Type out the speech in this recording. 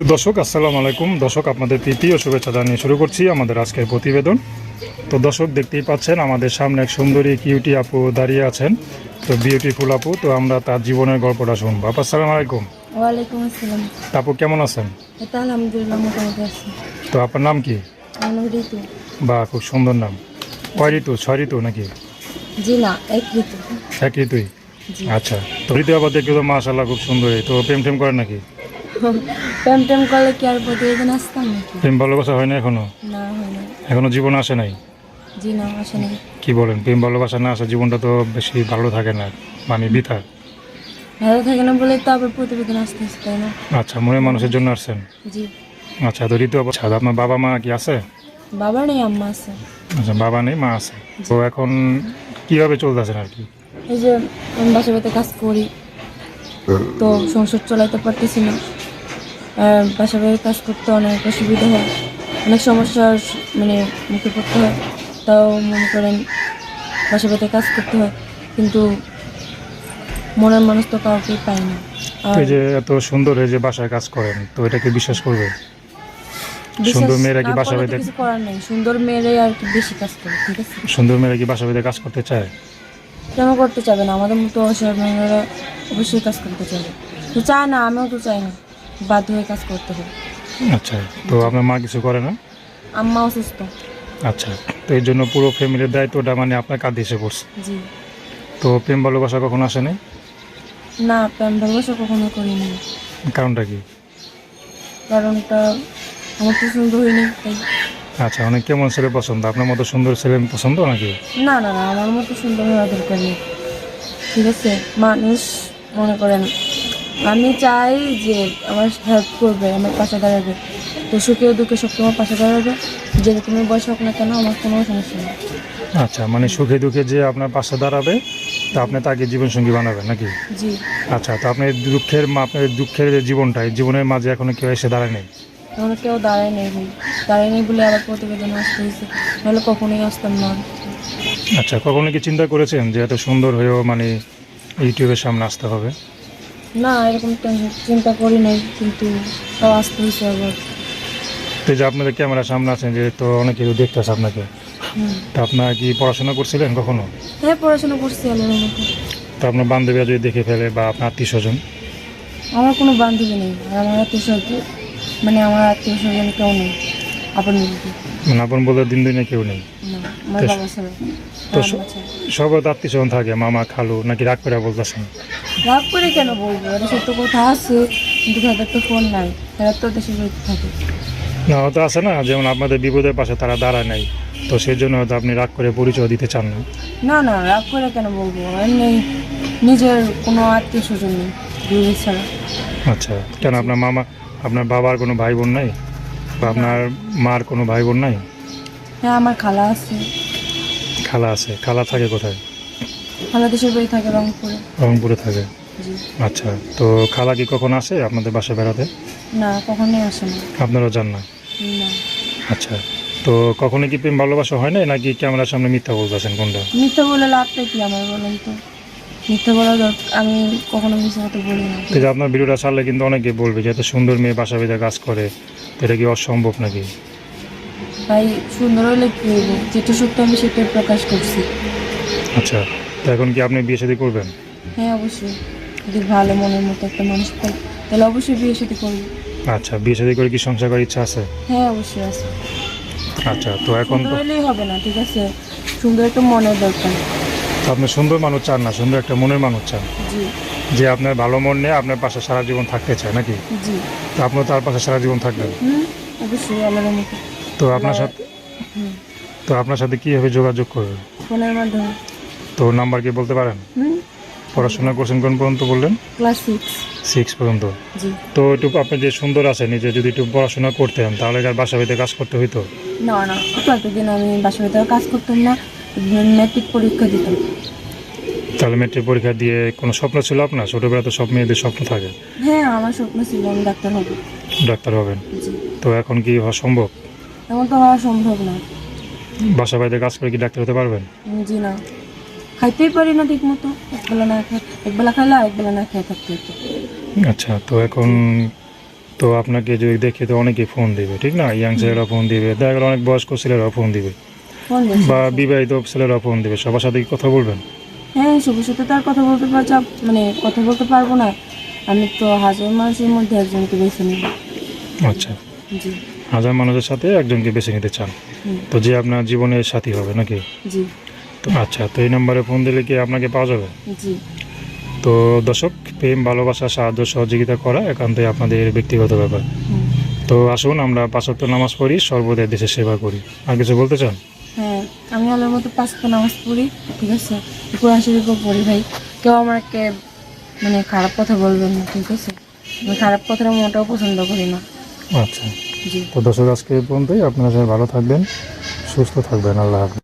দর্শক আসসালামু আলাইকুম। দর্শক আপনাদের ও শুভেচ্ছা জানিয়ে শুরু করছি আমাদের আজকের প্রতিবেদন। তো দর্শক দেখতেই পাচ্ছেন আমাদের সামনে এক সুন্দরী কিউটি আপু দাঁড়িয়ে আছেন। তো বিউটিফুল আপু তো আমরা তার জীবনের গল্পটা শুনব। আপু আসসালামু আলাইকুম। ওয়ালাইকুম আসসালাম। তা আপু কেমন আছেন? এটা আলহামদুলিল্লাহ মোটামুটি আছি। তো আপনার নাম কি? বা খুব সুন্দর নাম। কয় ঋতু? ছয় ঋতু নাকি? জি না এক ঋতু। এক ঋতুই? আচ্ছা। তো ঋতু আবার দেখে তো মাশাল্লাহ খুব সুন্দরী। তো প্রেম টেম করেন নাকি? প্রেম টেম করলে কি আর প্রতিবেদন আসতাম নাকি? প্রেম ভালোবাসা হয় না এখনও? না হয় না। এখনও জীবন আসে নাই? জি না আসে না কি বলেন প্রেম ভালোবাসা না আসে জীবনটা তো বেশি ভালো থাকে না মানে বৃথা। ভালো থাকে না বলে তো আবার প্রতিবেদন আসতেছে তাই না? আচ্ছা মনে মানুষের জন্য আসছেন? জি। আচ্ছা তো ঋতু আচ্ছা আপনার বাবা মা কি আছে? বাবা নেই আম্মা আছে। আচ্ছা বাবা নেই মা আছে। তো এখন কীভাবে চলতেছেন আর কি? এই যে আমি বাসা বাড়িতে কাজ করি। তো সংসার চালাইতে পারতেছি না। বাড়ির কাজ করতে অনেক অসুবিধা হয়। অনেক সমস্যার মানে মুখে পড়তে হয়। তাও মনে করেন বাড়িতে কাজ করতে হয়। কিন্তু মনের মানুষ তো কাউকে পায় না। এই যে এত সুন্দর এই যে বাসায় কাজ করেন তো এটাকে বিশ্বাস করবে সুন্দর মেয়েরা কি বাসা বাড়িতে- কিছু করার নেই। সুন্দর মেয়েরাই আর কি বেশি কাজ করে ঠিক আছে? সুন্দর মেয়েরা কি বাসা বাড়িতে কাজ করতে চায়? কেন করতে চাবে না? আমাদের মতো অসহায় মেয়েরা অবশ্যই কাজ করতে চাবে। তো চায় না আমিও তো চাই না। বাধ্য হয়ে কাজ করতে হবে। আচ্ছা তো আপনার মা কিছু করে না? আম্মা অসুস্থ। আচ্ছা তো এই জন্য পুরো ফ্যামিলির দায়িত্বটা মানে আপনার কাঁধে এসে পড়ছে। জি। তো প্রেম ভালোবাসা কখন আসেনি না প্রেম ভালোবাসা কখনো করিনি কারণটা কি? কারণটা আমার পছন্দ হয়নি তাই। আচ্ছা অনেক কেমন ছেলে পছন্দ? আপনার মতো সুন্দর ছেলে পছন্দ নাকি? না না না আমার মতো সুন্দর হওয়া দরকার নেই। ঠিক আছে মানুষ মনে করেন আমি চাই যে আমার হেল্প করবে আমার পাশে দাঁড়াবে। তো সুখে দুঃখে সব তোমার পাশে দাঁড়াবে। যে তুমি বয়স হোক না কেন আমার কোনো সমস্যা নেই। আচ্ছা মানে সুখে দুঃখে যে আপনার পাশে দাঁড়াবে তা আপনি তাকে জীবনসঙ্গী বানাবেন নাকি? জি। আচ্ছা তো আপনার দুঃখের মা- আপনার দুঃখের যে জীবনটা এই জীবনের মাঝে এখনও কেউ এসে দাঁড়ায়নি আমরা কেউ দাঁড়ায় নেই ভাই। দাঁড়ায় নেই বলে আবার প্রতিবেদন আসতে হয়েছে। নাহলে কখনোই আসতাম না। আচ্ছা কখনো কি চিন্তা করেছেন যে এত সুন্দর হয়েও মানে ইউটিউবের সামনে আসতে হবে? না এরকম চিন্তা করি নাই কিন্তু তাও আসতে হয়েছে আবার। তো যে আপনাদের ক্যামেরার সামনে আছেন যে তো অনেক কিছু দেখতেছে আপনাকে। তা আপনার কি পড়াশোনা করছিলেন কখনো? হ্যাঁ পড়াশোনা করছি আল্লাহর তো আপনার বান্ধবীরা যদি দেখে ফেলে বা আপনার আত্মীয় স্বজন আমার কোনো বান্ধবী নেই আর আমার আত্মীয় স্বজন মানে আমার আত্মীয় স্বজন কেউ নেই। আপন মানে আপন বলতে দিন দিনে কেউ নেই। তো-। সবার আত্মীয় স্বজন থাকে মামা খালু নাকি রাগ করে বলতেছেন? রাগ করে কেন বলব? এটা সত্য কথা আছে কিন্তু তাদের তো ফোন নাই। তারা তো বাড়িতে থাকে। না হয়তো আছে না যেমন আপনাদের বিপদের পাশে তারা দাঁড়ায় নাই। তো সেই জন্য হয়তো আপনি রাগ করে পরিচয় দিতে চান না। না না রাগ করে কেন বলব? এমনি নিজের কোনো আত্মীয় স্বজন নেই ছাড়া। আচ্ছা কেন আপনার মামা আপনার বাবার কোনো ভাই বোন নাই? বা আপনার মার কোনো ভাই বোন নাই? হ্যাঁ আমার খালা আছে। খালা আছে। খালা থাকে কোথায়? খালা দেশের বাড়ি থাকে রংপুরে। রংপুরে থাকে। জি। আচ্ছা তো খালা কি কখন আসে আপনাদের বাসায় বেড়াতে? না কখনোই আসে না। আপনারাও যান না? না। আচ্ছা তো কখনো কি প্রেম ভালোবাসা হয় না নাকি ক্যামেরার সামনে মিথ্যা বলতেছেন কোনটা? মিথ্যা বলে লাভটা কি আমার বলেন তো। মিথ্যা বলা দরকার আমি কখনো মিথ্যা কথা বলি না। তো যে আপনার ভিডিওটা ছাড়লে কিন্তু অনেকে বলবে যে এত সুন্দর মেয়ে বাসা বেঁধে কাজ করে। তো এটা কি অসম্ভব নাকি? ভাই সুন্দর হলে কি হইব? যেটা সত্য আমি সেটাই প্রকাশ করছি। আচ্ছা তো এখন কি আপনি বিয়ে শাদী করবেন? হ্যাঁ অবশ্যই। যদি ভালো মনের মতো একটা মানুষ পাই তাহলে অবশ্যই বিয়ে সাথে করব। আচ্ছা বিয়ে শাদী করে কি সংসার করার ইচ্ছা আছে? হ্যাঁ অবশ্যই আছে। আচ্ছা তো এখন তো হলেই হবে না ঠিক আছে? সুন্দর একটা মনের দরকার। আপনি সুন্দর মানুষ চান না সুন্দর একটা মনের মানুষ চান। যে আপনার ভালো মন নিয়ে আপনার পাশে সারা জীবন থাকতে চায় নাকি? তো আপনিও তার পাশে সারা জীবন থাকবেন। তো আপনার সাথে তো আপনার সাথে কীভাবে যোগাযোগ করবে ফোনের মাধ্যমে। তো নাম্বার কি বলতে পারেন? পড়াশোনা করছেন কোন পর্যন্ত বললেন? Class six. সিক্স পর্যন্ত। জি। তো একটু আপনি যে সুন্দর আছেন নিজে যদি একটু পড়াশোনা করতেন তাহলে আর বাসা বাড়িতে কাজ করতে হইতো? না না প্রতিদিন আমি বাসা কাজ করতাম না। ম্যাট্রিক পরীক্ষা দিতাম। তাহলে মেট্রিক পরীক্ষা দিয়ে কোনো স্বপ্ন ছিল আপনার? ছোটোবেলা তো সব মেয়েদের স্বপ্ন থাকে। হ্যাঁ আমার স্বপ্ন ছিল আমি ডাক্তার হব। ডাক্তার হবেন। তো এখন কি হওয়া সম্ভব? এমন তো হওয়া সম্ভব না। বাসা বাড়িতে কাজ করে কি ডাক্তার হতে পারবেন? জি না। খাইতেই পারি না ঠিক মতো একবেলা না খাই একবেলা খাইলে আরেকবেলা না খেয়ে থাকতে আচ্ছা তো এখন তো আপনাকে যদি দেখে তো অনেকেই ফোন দিবে ঠিক না? ইয়াং ছেলেরা ফোন দিবে। দেখা গেলো অনেক বয়স্ক ছেলেরাও ফোন দিবে। বা বিবাহিত ছেলেরা ফোন দেবে সবার সাথে কি কথা বলবেন? হ্যাঁ সবার সাথে তার কথা বলতে পারছি মানে কথা বলতে পারব না। আমি তো হাজার মানুষের মধ্যে একজনকে বেছে নিব। আচ্ছা। জি। হাজার মানুষের সাথে একজনকে বেছে নিতে চান। তো যে আপনার জীবনের সাথী হবে নাকি? জি। তো আচ্ছা তো এই নাম্বারে ফোন দিলে কি আপনাকে পাওয়া যাবে? জি। তো দর্শক প্রেম ভালোবাসা সাহায্য সহযোগিতা করা একান্তই আপনাদের ব্যক্তিগত ব্যাপার। তো আসুন আমরা পাঁচক্ত নামাজ পড়ি সর্বদাই দেশের সেবা করি। আর কিছু বলতে চান? আমি আলোর মতো পাঁচটা নামাজ পড়ি ঠিক আছে? কোরআন শরীফও পড়ি ভাই। কেউ আমাকে মানে খারাপ কথা বলবেন না ঠিক আছে? আমি খারাপ কথাটা মোটাও পছন্দ করি না। আচ্ছা। জি। তো দর্শক আজকে পর্যন্তই। আপনারা সবাই ভালো থাকবেন সুস্থ থাকবেন। আল্লাহ হাফিজ।